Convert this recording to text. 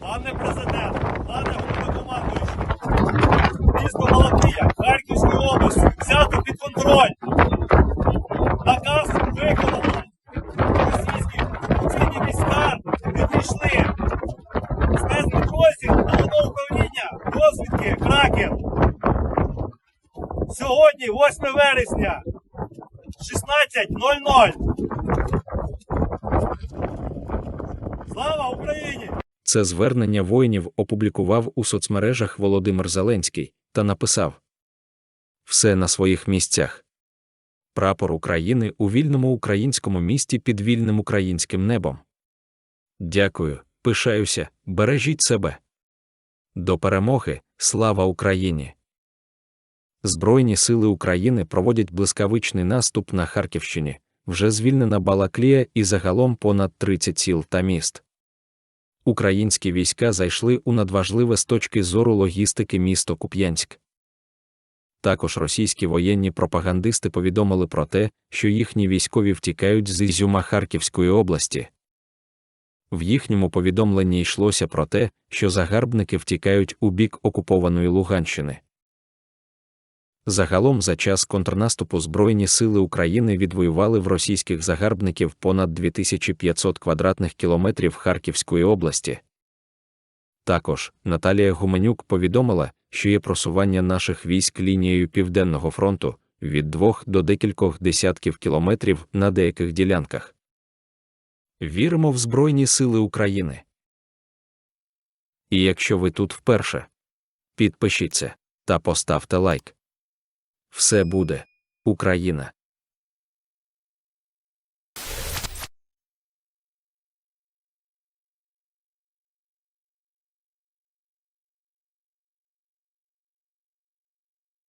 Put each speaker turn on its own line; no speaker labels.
Пане президент, пане головнокомандуючий, місто Галатія, Харківської області взято під контроль. Наказ виконано. Російські окупаційні війська відійшли. Спецпідрозділ головного управління розвідки Кракен. Сьогодні, 8 вересня, 16.00. Слава Україні!
Це звернення воїнів опублікував у соцмережах Володимир Зеленський та написав: Все на своїх місцях. Прапор України у вільному українському місті під вільним українським небом. Дякую, пишаюся, бережіть себе. До перемоги, слава Україні! Збройні сили України проводять блискавичний наступ на Харківщині, вже звільнена Балаклія і загалом понад 30 сіл та міст. Українські війська зайшли у надважливе з точки зору логістики місто Куп'янськ. Також російські воєнні пропагандисти повідомили про те, що їхні військові втікають з Ізюма Харківської області. В їхньому повідомленні йшлося про те, що загарбники втікають у бік окупованої Луганщини. Загалом за час контрнаступу Збройні сили України відвоювали в російських загарбників понад 2500 квадратних кілометрів Харківської області. Також Наталія Гуменюк повідомила, що є просування наших військ лінією Південного фронту від двох до декількох десятків кілометрів на деяких ділянках. Віримо в Збройні Сили України. І якщо ви тут вперше, підпишіться та поставте лайк. Все буде Україна!